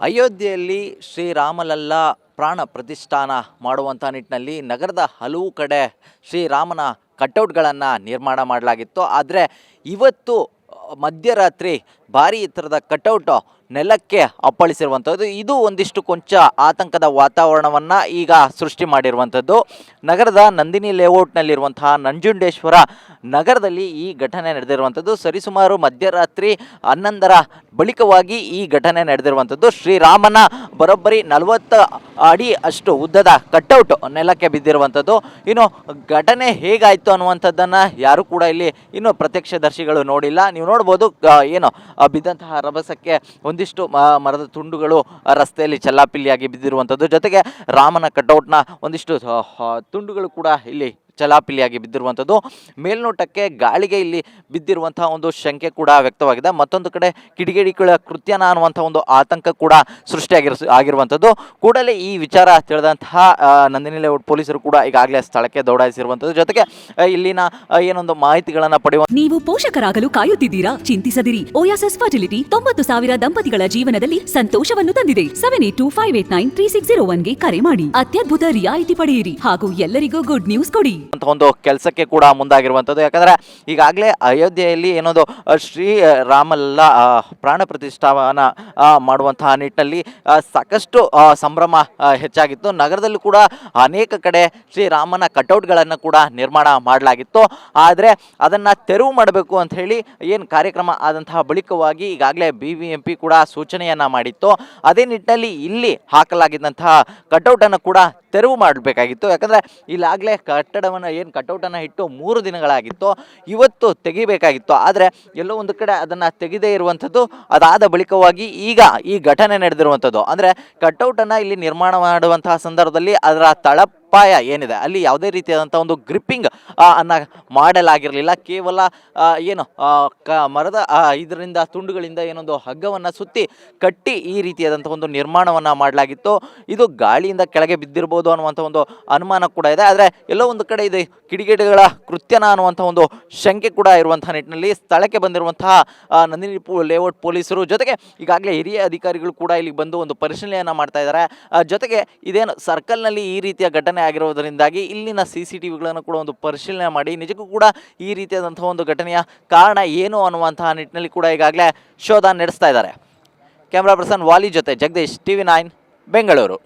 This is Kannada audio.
ಅಯೋಧ್ಯೆಯಲ್ಲಿ ಶ್ರೀರಾಮಲಲ್ಲ ಪ್ರಾಣ ಪ್ರತಿಷ್ಠಾನ ಮಾಡುವಂಥ ನಿಟ್ಟಿನಲ್ಲಿ ನಗರದ ಹಲವು ಕಡೆ ಶ್ರೀರಾಮನ ಕಟೌಟ್ಗಳನ್ನು ನಿರ್ಮಾಣ ಮಾಡಲಾಗಿತ್ತು. ಆದರೆ ಇವತ್ತು ಮಧ್ಯರಾತ್ರಿ ಭಾರೀ ಎತ್ತರದ ಕಟೌಟ್ ನೆಲಕ್ಕೆ ಅಪ್ಪಳಿಸಿರುವಂಥದ್ದು ಇದು ಒಂದಿಷ್ಟು ಕೊಂಚ ಆತಂಕದ ವಾತಾವರಣವನ್ನು ಈಗ ಸೃಷ್ಟಿ ಮಾಡಿರುವಂಥದ್ದು ನಗರದ ನಂದಿನಿ ಲೇಔಟ್ನಲ್ಲಿರುವಂತಹ ನಂಜುಂಡೇಶ್ವರ ನಗರದಲ್ಲಿ ಈ ಘಟನೆ ನಡೆದಿರುವಂಥದ್ದು ಸರಿಸುಮಾರು ಮಧ್ಯರಾತ್ರಿ ಹನ್ನೊಂದರ ಬಳಿಕವಾಗಿ ಈ ಘಟನೆ ನಡೆದಿರುವಂಥದ್ದು ಶ್ರೀರಾಮನ ಬರೋಬ್ಬರಿ ನಲವತ್ತು ಅಡಿ ಅಷ್ಟು ಉದ್ದದ ಕಟ್ಔಟ್ ನೆಲಕ್ಕೆ ಬಿದ್ದಿರುವಂಥದ್ದು ಇನ್ನು ಘಟನೆ ಹೇಗಾಯಿತು ಅನ್ನುವಂಥದ್ದನ್ನು ಯಾರು ಕೂಡ ಇಲ್ಲಿ ಇನ್ನು ಪ್ರತ್ಯಕ್ಷದರ್ಶಿಗಳು ನೋಡಿಲ್ಲ. ನೀವು ನೋಡ್ಬೋದು ಏನು ಬಿದ್ದಂತಹ ರಭಸಕ್ಕೆ ಒಂದಿಷ್ಟು ಮರದ ತುಂಡುಗಳು ರಸ್ತೆಯಲ್ಲಿ ಚಲ್ಲಾಪಿಲ್ಲಿಯಾಗಿ ಬಿದ್ದಿರುವಂಥದ್ದು. ಜೊತೆಗೆ ರಾಮನ ಕಟೌಟ್ನ ಒಂದಿಷ್ಟು ತುಂಡುಗಳು ಕೂಡ ಇಲ್ಲಿ ಚಲಾಪಿಲಿಯಾಗಿ ಬಿದ್ದಿರುವಂಥದ್ದು. ಮೇಲ್ನೋಟಕ್ಕೆ ಗಾಳಿಗೆ ಇಲ್ಲಿ ಬಿದ್ದಿರುವಂತಹ ಒಂದು ಶಂಕೆ ಕೂಡ ವ್ಯಕ್ತವಾಗಿದೆ. ಮತ್ತೊಂದು ಕಡೆ ಕಿಡಿಗೇಡಿಗಳ ಕೃತ್ಯನ ಅನ್ನುವಂಥ ಒಂದು ಆತಂಕ ಕೂಡ ಸೃಷ್ಟಿಯಾಗಿರ ಆಗಿರುವಂಥದ್ದು. ಕೂಡಲೇ ಈ ವಿಚಾರ ತಿಳಿದಂತಹ ನಂದಿನಿ ಲೇಔಟ್ ಪೊಲೀಸರು ಕೂಡ ಈಗಾಗಲೇ ಸ್ಥಳಕ್ಕೆ ದೌಡಾಯಿಸಿರುವಂಥದ್ದು. ಜೊತೆಗೆ ಇಲ್ಲಿನ ಏನೊಂದು ಮಾಹಿತಿಗಳನ್ನು ಪಡೆಯುವ ನೀವು ಪೋಷಕರಾಗಲು ಕಾಯುತ್ತಿದ್ದೀರಾ? ಚಿಂತಿಸದಿರಿ. ಓಯಾಸಸ್ ಫರ್ಟಿಲಿಟಿ ತೊಂಬತ್ತು ಸಾವಿರ ದಂಪತಿಗಳ ಜೀವನದಲ್ಲಿ ಸಂತೋಷವನ್ನು ತಂದಿದೆ. Seven eight two five eight nine three six zero ಒನ್ಗೆ ಕರೆ ಮಾಡಿ. ಅತ್ಯದ್ಭುತ ರಿಯಾಯಿತಿ ಪಡೆಯಿರಿ. ಹಾಗೂ ಎಲ್ಲರಿಗೂ ಗುಡ್ ನ್ಯೂಸ್ ಕೊಡಿ. ಅಂತ ಒಂದು ಕೆಲಸಕ್ಕೆ ಕೂಡ ಮುಂದಾಗಿರುವಂಥದ್ದು. ಯಾಕಂದರೆ ಈಗಾಗಲೇ ಅಯೋಧ್ಯೆಯಲ್ಲಿ ಏನೊಂದು ಶ್ರೀ ರಾಮಲ್ಲ ಅಹ್, ಪ್ರಾಣ ಪ್ರತಿಷ್ಠಾಪನ ಅಹ್, ಮಾಡುವಂತಹ ನಿಟ್ಟಿನಲ್ಲಿ ಸಾಕಷ್ಟು ಸಂಭ್ರಮ ಹೆಚ್ಚಾಗಿತ್ತು. ನಗರದಲ್ಲೂ ಕೂಡ ಅನೇಕ ಕಡೆ ಶ್ರೀರಾಮನ ಕಟೌಟ್ಗಳನ್ನು ಕೂಡ ನಿರ್ಮಾಣ ಮಾಡಲಾಗಿತ್ತು. ಆದರೆ ಅದನ್ನು ತೆರವು ಮಾಡಬೇಕು ಅಂತ ಹೇಳಿ ಏನು ಕಾರ್ಯಕ್ರಮ ಆದಂತಹ ಬಳಿಕವಾಗಿ ಈಗಾಗಲೇ ಬಿ ವಿ ಎಂ ಕೂಡ ಸೂಚನೆಯನ್ನು ಮಾಡಿತ್ತು. ಅದೇ ನಿಟ್ಟಿನಲ್ಲಿ ಇಲ್ಲಿ ಹಾಕಲಾಗಿದ್ದಂತಹ ಕಟೌಟನ್ನು ಕೂಡ ತೆರವು ಮಾಡಬೇಕಾಗಿತ್ತು. ಯಾಕಂದರೆ ಇಲ್ಲಾಗಲೇ ಕಟ್ಟಡವನ್ನು ಏನು ಕಟೌಟನ್ನು ಇಟ್ಟು ಮೂರು ದಿನಗಳಾಗಿತ್ತು, ಇವತ್ತು ತೆಗಿಬೇಕಾಗಿತ್ತು. ಆದರೆ ಎಲ್ಲೋ ಒಂದು ಕಡೆ ಅದನ್ನು ತೆಗೆದೇ ಇರುವಂಥದ್ದು ಅದಾದ ಬಳಿಕವಾಗಿ ಈಗ ಈ ಘಟನೆ ನಡೆದಿರುವಂಥದ್ದು. ಅಂದರೆ ಕಟೌಟನ್ನು ಇಲ್ಲಿ ನಿರ್ಮಾಣ ಮಾಡುವಂತಹ ಸಂದರ್ಭದಲ್ಲಿ ಅದರ ತಳಪಾಯ ಏನಿದೆ? ಅಲ್ಲಿ ಯಾವುದೇ ರೀತಿಯಾದಂಥ ಒಂದು ಗ್ರಿಪ್ಪಿಂಗ್ ಅನ್ನು ಮಾಡಲಾಗಿರಲಿಲ್ಲ. ಕೇವಲ ಏನು ಕ, ಮರದ ಇದರಿಂದ, ತುಂಡುಗಳಿಂದ ಏನೊಂದು ಹಗ್ಗವನ್ನು ಸುತ್ತಿ ಕಟ್ಟಿ ಈ ರೀತಿಯಾದಂಥ ಒಂದು ನಿರ್ಮಾಣವನ್ನು ಮಾಡಲಾಗಿತ್ತು. ಇದು ಗಾಳಿಯಿಂದ ಕೆಳಗೆ ಬಿದ್ದಿರ್ಬೋದು ಅನ್ನುವಂಥ ಒಂದು ಅನುಮಾನ ಕೂಡ ಇದೆ. ಆದರೆ ಎಲ್ಲೋ ಒಂದು ಕಡೆ ಇದು ಕಿಡಿಗೇಡಿಗಳ ಕೃತ್ಯನ ಅನ್ನುವಂಥ ಒಂದು ಶಂಕೆ ಕೂಡ ಇರುವಂಥ ನಿಟ್ಟಿನಲ್ಲಿ ಸ್ಥಳಕ್ಕೆ ಬಂದಿರುವಂತಹ ನಂದಿನಿ ಲೇಔಟ್ ಪೊಲೀಸರು ಜೊತೆಗೆ ಈಗಾಗಲೇ ಹಿರಿಯ ಅಧಿಕಾರಿಗಳು ಕೂಡ ಇಲ್ಲಿಗೆ ಬಂದು ಒಂದು ಪರಿಶೀಲನೆಯನ್ನು ಮಾಡ್ತಾ ಇದ್ದಾರೆ. ಜೊತೆಗೆ ಇದೇನು ಸರ್ಕಲ್ನಲ್ಲಿ ಈ ರೀತಿಯ ಘಟನೆ ಆಗಿರೋದರಿಂದಾಗಿ ಇಲ್ಲಿನ ಸಿ ಸಿ ಟಿ ವಿಗಳನ್ನು ಕೂಡ ಒಂದು ಪರಿಶೀಲನೆ ಮಾಡಿ, ನಿಜಕ್ಕೂ ಕೂಡ ಈ ರೀತಿಯಾದಂತಹ ಒಂದು ಘಟನೆಯ ಕಾರಣ ಏನು ಅನ್ನುವಂತಹ ನಿಟ್ಟಿನಲ್ಲಿ ಕೂಡ ಈಗಾಗಲೇ ಶೋಧ ನಡೆಸ್ತಾ ಇದ್ದಾರೆ. ಕ್ಯಾಮ್ರಾ ಪರ್ಸನ್ ವಾಲಿ ಜೊತೆ Jagadish, T V nine, Bengaluru.